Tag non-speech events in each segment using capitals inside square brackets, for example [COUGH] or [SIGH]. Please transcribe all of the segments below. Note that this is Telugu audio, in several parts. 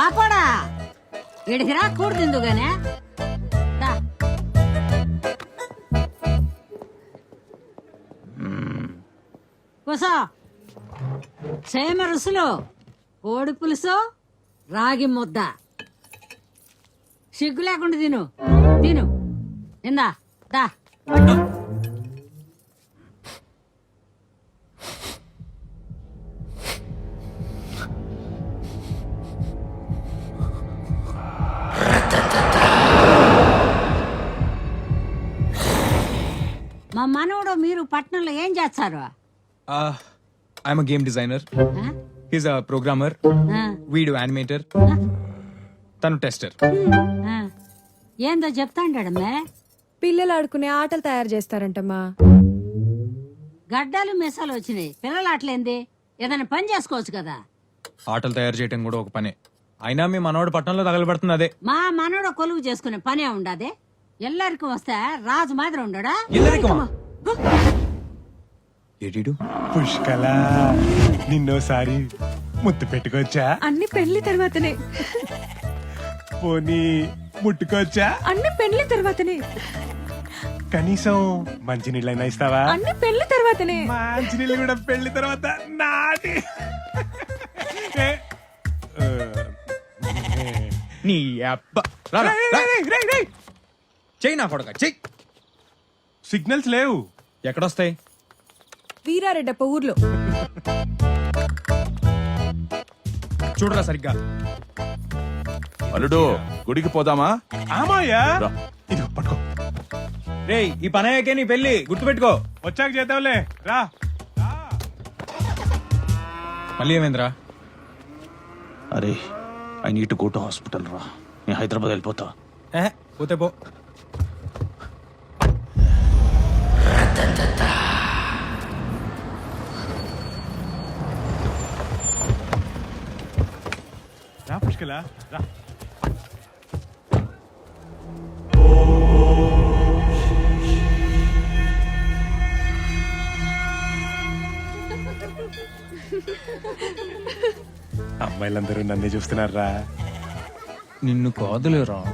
పాకోడా? వీడికి రా కూడుతుందు కూసో. సేమ రుసులు కోడి పులుసు రాగి ముద్ద. సిగ్గు లేకుండా తిను. తిను. ఇందా దా. పట్టణంలో ఏం చేస్తారు? ఐఎమ్ గేమ్ డిజైనర్ ఆ? హీస్ అ ప్రోగ్రామర్ ఆ, వీడు యానిమేటర్ తను టెస్టర్. ఏందో చెప్తాండడమే పిల్లలు ఆడుకునే ఆటలు తయారు చేస్తారంటమ్మా. గడ్డలు మెసాలు వచ్చినాయి. పిల్లలు అట్లేంది ఏదైనా పని చేసుకోవచ్చు కదా? ఆటలు తయారు చేయడం కూడా ఒక పనే. అయినా మీ మనవాడు పట్టణంలో తగలబడుతుంది అదే. మా మనవడు కొలువు చేసుకునే పనే ఉండదే. ఎల్లరికి వస్తే రాజు మాదిరి ఉండడా? ఏడీడు పుష్కల నిన్నోసారి ముద్దు పెట్టుకోవచ్చా? అన్ని పెళ్ళి తర్వాతనే. పోనీ ముట్టుకోవచ్చా? అన్ని పెళ్ళి తర్వాతనే. కనీసం మంచి నీళ్ళైనా ఇస్తావా? అన్ని పెళ్ళి తర్వాతనే. మంచి నీళ్ళు కూడా పెళ్ళి తర్వాత నాటి. నీ అబ్బ. చెయ్యి నా కొడక చెయ్యి. సిగ్నల్స్ లేవు. ఎక్కడొస్తాయి? వీరారెడ్డప్ప ఊర్లో. చూడరా సరిగ్గా. అల్లుడు గుడికి పోదామా? ఆమాయ్యా! రా. ఇది పట్టుకో. రేయ్ ఈ పని అయ్యాకే నీ పెళ్ళి గుర్తుపెట్టుకో. వచ్చాక చేద్దాంలే. రా. మళ్ళీ ఏమైందిరా? అరే I need go to hospital రా. నేను హైదరాబాద్ వెళ్ళిపోతా. ఏ పోతే పో. రా [LAUGHS] అమ్మాయిలందరూ నన్నే చూస్తున్నారా? నిన్ను కాదులేరా.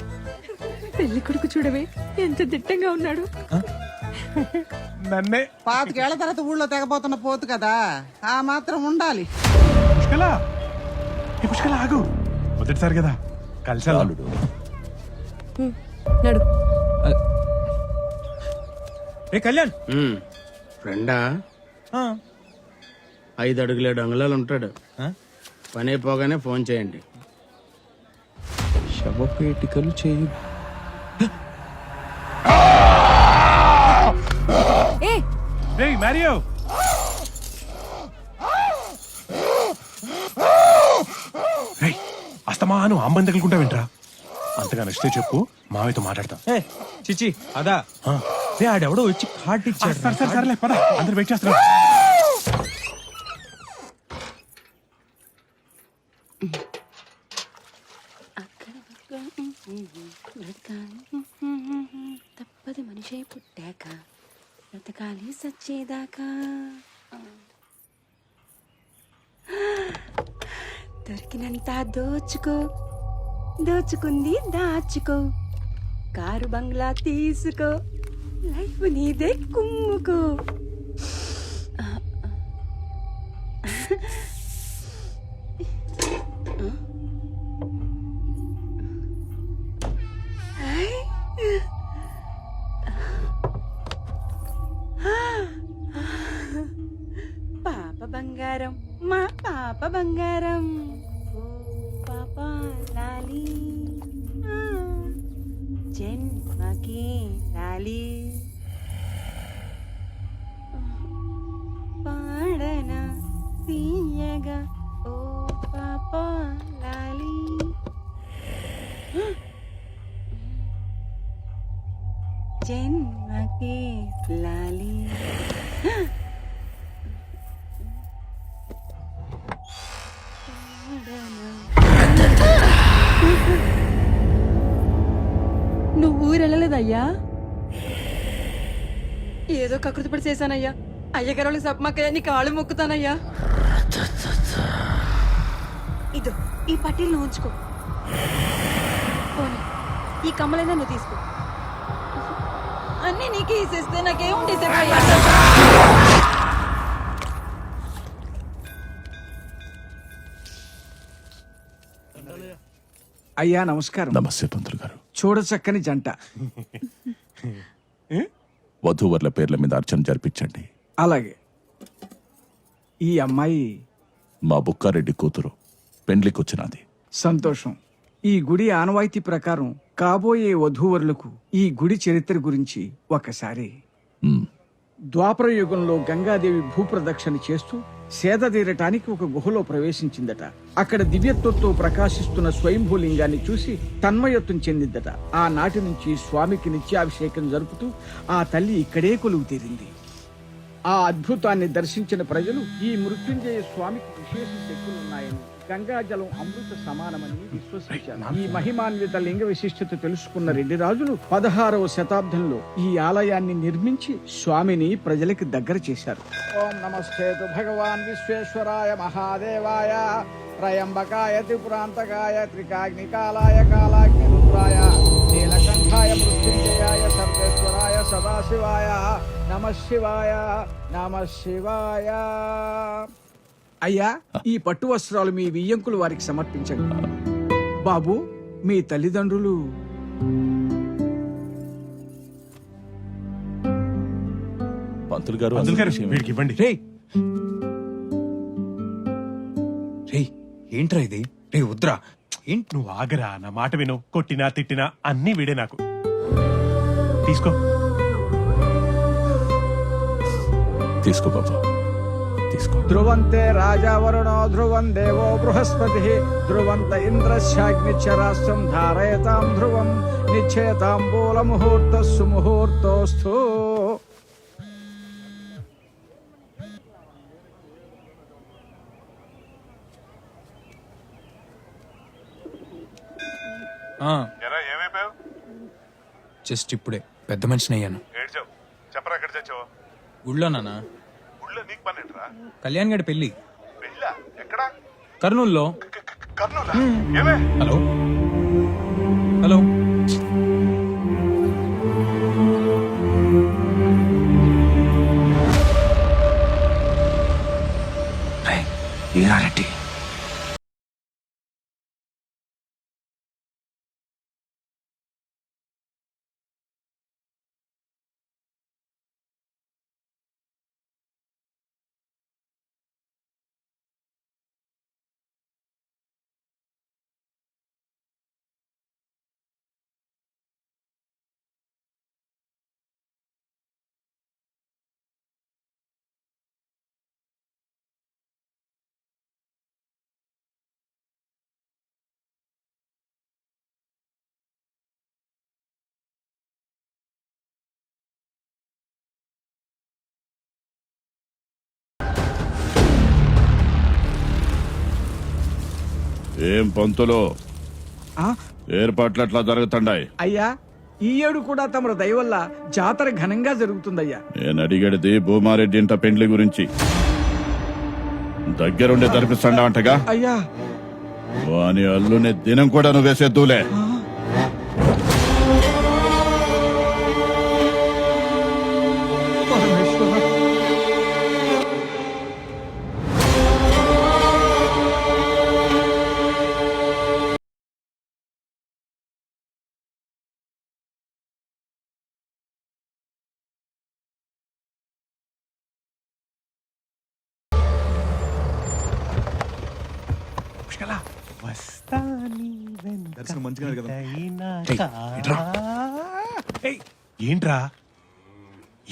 పెళ్ళి కొడుకు చూడవే ఎంత దిట్టంగా ఉన్నాడు. నన్నే. పాతికేళ్ళ తర్వాత ఊళ్ళో తెగపోతున్న పోతు కదా ఆ మాత్రం ఉండాలి. పుష్కల! ఏ పుష్కల ఆగు. మొదటిసారి కదా. కలిసి అల్లుడు నడు. రే కళ్యాణ్? ఫ్రెండా? ఆ, ఐదు అడుగులేడు అంగుళాలు ఉంటాడు. ఆ? పని అయిపోగానే ఫోన్ చేయండి. శవపేటికలు చేయి. ఏ! రే మ్యారియో రేయ్, అస్తమాను అమ్మని తగులుకుంటా వింట్రా. అంతగా నచ్చితే చెప్పు మావయ్యతో మాట్లాడతాం. ఏ చిచి అదా. రే ఆడెవడో వచ్చి కార్డు సరే ఇచ్చాడు సరే సరేలే పద. అందరు వెయిట్ చేస్తున్నారు. తప్పది మనిషి పుట్టాక బ్రతకాలి సచ్చేదాకా. దొరికినంత దోచుకో. దోచుకుంది దాచుకో. కారు బంగ్లా తీసుకో. లైఫ్ నీదే కుమ్ముకో. జన్మకి లాలి నువ్వు ఊరెళ్ళలేదయ్యా ఏదో కకృతి పడి చేశానయ్యా. అయ్యగారు వాళ్ళకి సప్మక్కయ్య నీ కాళ్ళు మొక్కుతానయ్యా. ఇదో ఈ పట్టీలు ఉంచుకో. పోనీ ఈ కమ్మలైనా నువ్వు తీసుకో. అన్నీ నీకే ఇసేస్తే అయ్యా నమస్కారం. నమస్తే పంతులు గారు. చూడచక్కని జంట. వధూవర్ల పేర్ల మీద అర్చన జరిపించండి. అలాగే. ఈ అమ్మాయి మా బుక్కారెడ్డి కూతురు పెండ్లికొచ్చినది. సంతోషం. ఈ గుడి ఆనవాయితీ ప్రకారం కాబోయే వధూవరులకు ఈ గుడి చరిత్ర గురించి ఒకసారి. ద్వాపర యుగంలో గంగాదేవి భూప్రదక్షిణ చేస్తూ సేద తీరటానికి ఒక గుహలో ప్రవేశించిందట. అక్కడ దివ్యత్వంతో ప్రకాశిస్తున్న స్వయంభూలింగాన్ని చూసి తన్మయత్వం చెందిందట. ఆ నాటి నుంచి స్వామికి నిత్యాభిషేకం జరుపుతూ ఆ తల్లి ఇక్కడే కొలువు తీరింది. ఆ అద్భుతాన్ని దర్శించిన ప్రజలు ఈ మృత్యుంజయ స్వామికి విశేష శక్తులున్నాయని గంగాజలం అమృత సమానమని విశ్వసించారు. ఈ మహిమాన్విత లింగ విశిష్టత తెలుసుకున్న రెడ్డి రాజులు పదహారవ శతాబ్దంలో ఈ ఆలయాన్ని నిర్మించి స్వామిని ప్రజలకు దగ్గర చేశారు. ఓం నమస్తేతు భగవాన్ విశ్వేశ్వరాయ మహాదేవాయ త్రయంబకాయ త్రిపురాంతకాయ త్రికాగ్నికాలాయ కాలాగ్ని రుద్రాయ నీలకంఠాయ మృత్యుంజయాయ సర్వేశ్వరాయ సదాశివాయ నమ శివాయ నమ శివాయ. అయ్యా ఈ పట్టు వస్త్రాలు మీ వియ్యంకులు వారికి సమర్పించండి. బాబు మీ తల్లిదండ్రులు. పంతులు గారు పంతులు గారు అసలు విషయం వీడికి ఇవ్వండి రే రే ఏంట్రా ఇది? రే వద్దురా. ఏంటి నువ్వు ఆగరా నా మాట విను. కొట్టినా తిట్టినా అన్ని వీడే నాకు. తీసుకో. తీసుకో బాబా. తీసుకో. ధ్రువంతే రాజా వరుణో ధ్రువం దేవో బృహస్పతి. ధ్రువంత ఇంద్రశాగ్నిచ్చరాస్త్రం ధారయతాం ధ్రువం. నిశ్చేతాంబూల ముహూర్త సుముహూర్తోస్థు ఆ. జస్ట్ ఇప్పుడే. పెద్ద మనిషిని అయ్యాను చెప్పరా ఎక్కడ చచ్చావు? ఊళ్ళో నాన్న. ఊళ్ళో నీకు పని ఏంట్రా? కళ్యాణ్ గడి పెళ్ళి పెళ్ళా? ఎక్కడ? కర్నూలులో. కర్నూలా? ఏమే? హలో. హలో. రెడ్డి. ఏం పంతులు? ఆ, ఏర్పాట్లు ఎట్లా జరుగుతుండాయి. అయ్యా ఈ ఏడు కూడా తమరు దయ వల్ల జాతర ఘనంగా జరుగుతుందయ్యా. నేను అడిగేది భూమారెడ్డి ఇంట పెండ్లి గురించి. దగ్గరుండి జరిపిస్తాడా అంటగా? అయ్యా. వాని అల్లుని దినం కూడా నువ్వు పుష్కల దర్శనం మంచిగా కదా. ఏయ్, ఏంట్రా?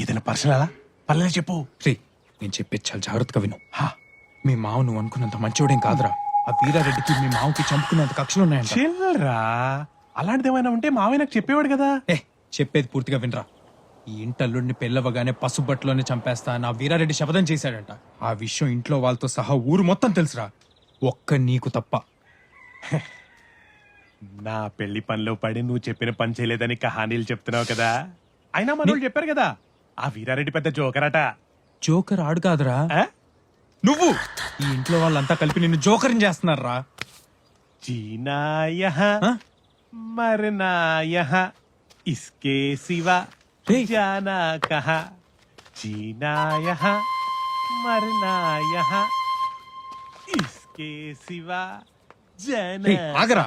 ఏదైనా పర్సనలా? పర్లేదు చెప్పు. రే నేను చెప్పేది చాలా జాగ్రత్తగా విను. హా, మీ మావ నువ్వు అనుకున్నంత మంచోడేం కాదురా. ఆ వీరారెడ్డికి మీ మావకి చంపుకునేంత కక్షలు ఉన్నాయంట చిల్లరా. అలాంటిది ఏమైనా ఉంటే మావయ్య నాకు చెప్పేవాడు కదా. ఏ చెప్పేది పూర్తిగా వినరా. ఈ ఇంటల్లుడిని పెళ్ళవగానే పసుబట్లోనే చంపేస్తా నా వీరారెడ్డి శపథం చేశాడంట. ఆ విషయం ఇంట్లో వాళ్ళతో సహా ఊరు మొత్తం తెలుసురా. ఒక్క నీకు తప్ప. [LAUGHS] నా పెళ్ళి పనిలో పడి నువ్వు చెప్పిన పని చేయలేదని కహానీలు చెప్తున్నావు కదా? అయినా మనోళ్ళు చెప్పారు కదా? ఆ వీరారెడ్డి పెద్ద జోకరాట. జోకర్ ఆడు కాదురా. ఆ? నువ్వు? ఈ ఇంట్లో వాళ్ళంతా కలిపి నిన్ను జోకరిని చేస్తున్నారా? జీనాయ ఆ? ఇస్కే శివ రేయ్. కహ ఇస్ కేశివా జన ఏయ్, ఆగరా.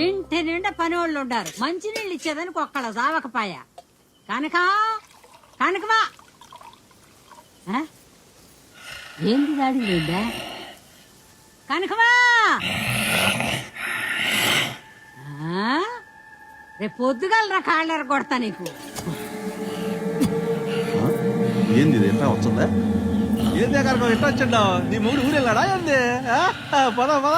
ఇంటి నిండా పని పనివాళ్ళు ఉండారు మంచినీళ్ళు ఇచ్చేదానికి ఒక్కడ సావకపాయ కనక కనకమా ఆ? ఏంది దాడి నిండా? కనకమా ఆ? రేపు పొద్దుగలరా కాళ్ళర కొడతా నీకు. ఏంది ఇది? ఎట్లా వచ్చిందా ఏందే ఎక్కడ ఎట్లా వచ్చిండావు నీ మూడు ఊరు వెళ్ళాడా ఏంది పద పద